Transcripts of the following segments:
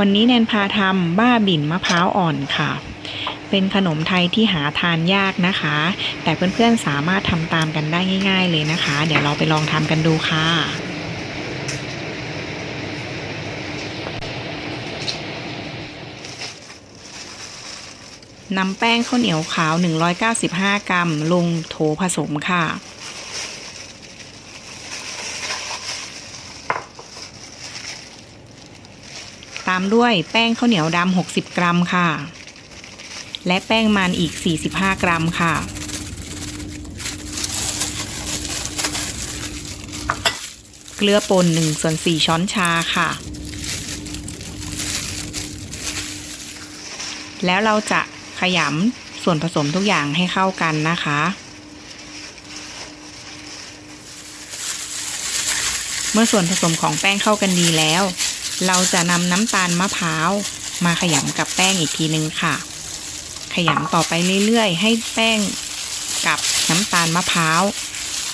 วันนี้แนนพาทำบ้าบิ่นมะพร้าวอ่อนค่ะ เป็นขนมไทยที่หาทานยากนะคะ แต่เพื่อนๆสามารถทำตามกันได้ง่าย ๆ เลยนะคะ เดี๋ยวเราไปลองทำกันดูค่ะนำแป้งข้าวเหนียวขาว 195 กรัม ลงโถผสมค่ะ ตามด้วยแป้งข้าวเหนียวดำ60 กรัมค่ะ และแป้งมันอีก 45 กรัมค่ะ เกลือป่น1ส่วน4ช้อนชาค่ะ แล้วเราจะขยำส่วนผสมทุกอย่างให้เข้ากันนะคะเมื่อส่วนผสมของแป้งเข้ากันดีแล้ว เราจะนำน้ำตาลมะพร้าวมาขยำกับแป้งอีกทีนึงค่ะ ขยำต่อไปเรื่อยๆ ให้แป้งกับน้ำตาลมะพร้าว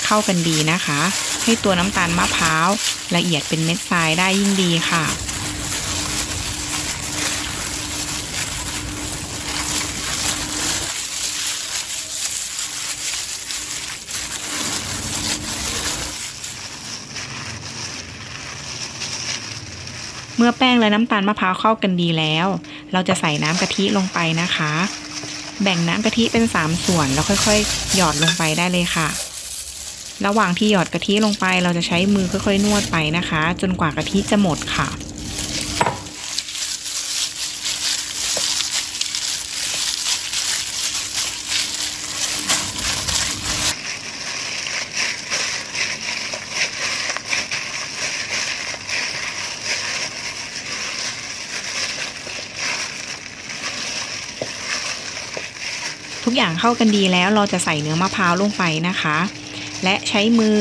เข้ากันดีนะคะ ให้ตัวน้ำตาลมะพร้าวละเอียดเป็นเม็ดทรายได้ยิ่งดีค่ะ เมื่อแป้งและน้ำตาลมะพร้าวเข้ากันดีแล้ว เราจะใส่น้ำกะทิลงไปนะคะ แบ่งน้ำกะทิเป็น 3 ส่วนแล้วค่อยๆ หยอดลงไปได้เลยค่ะ ระหว่างที่หยอดกะทิลงไป เราจะใช้มือค่อยๆ นวดไปนะคะ จนกว่ากะทิจะหมดค่ะ ทุกอย่างเข้ากันดีแล้วเราจะใส่เนื้อมะพร้าวลงไปนะคะ และใช้มือ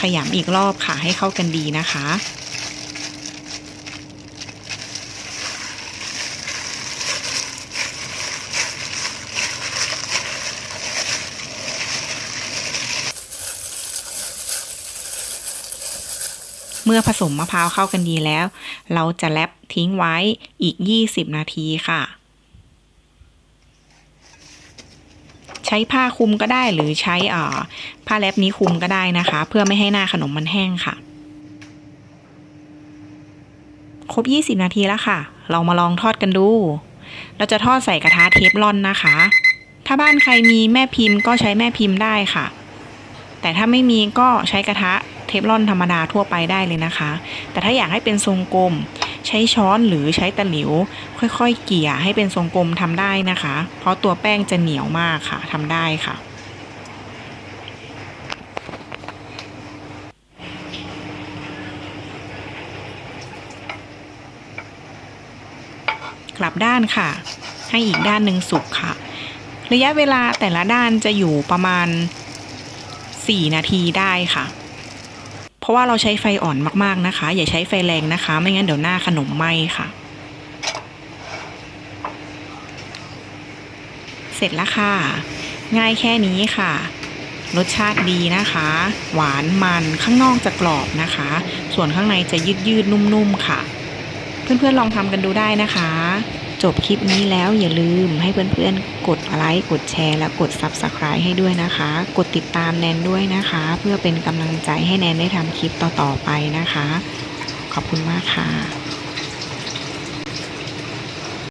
ขยำอีกรอบค่ะให้เข้ากันดีนะคะ เมื่อผสมมะพร้าวเข้ากันดีแล้ว เราจะแรปทิ้งไว้อีก 20 นาทีค่ะ ใช้ผ้าคลุมก็ได้หรือใช้ผ้าแรปนี้คลุมก็ได้นะคะ เพื่อไม่ให้หน้าขนมมันแห้งค่ะ ครบ 20 นาทีแล้วค่ะ เรามาลองทอดกันดู เราจะทอดใส่กระทะเทฟลอนนะคะ ถ้าบ้านใครมีแม่พิมพ์ก็ใช้แม่พิมพ์ได้ค่ะ แต่ถ้าไม่มีก็ใช้กระทะเทฟลอนธรรมดาทั่วไปได้เลยนะคะ แต่ถ้าอยากให้เป็นทรงกลม ใช้ช้อนหรือใช้ตะหลิว ค่อยๆ เกี่ยให้เป็นทรงกลมทำได้นะคะ เพราะตัวแป้งจะเหนียวมากค่ะทำได้ค่ะกลับด้านค่ะ ให้อีกด้านหนึ่งสุกค่ะ ระยะเวลาแต่ละด้านจะอยู่ประมาณ 4 นาทีได้ค่ะ ราะว่าเราใช้ไฟอ่อนมากๆนะคะ อย่าใช้ไฟแรงนะคะ ไม่งั้นเดี๋ยวหน้าขนมไหม้ค่ะ เสร็จแล้วค่ะ ง่ายแค่นี้ค่ะ รสชาติดีนะคะ หวานมันข้างนอกจะกรอบนะคะ ส่วนข้างในจะยืดยืดนุ่มๆค่ะ เพื่อนๆลองทำกันดูได้นะคะ จบคลิปนี้แล้วอย่าลืมให้เพื่อนๆกดไลค์กดแชร์ และกด Subscribe ให้ด้วยนะคะ กดติดตามแนนด้วยนะคะ เพื่อเป็นกำลังใจให้แนนได้ทำคลิปต่อๆไปนะคะ ขอบคุณมากค่ะ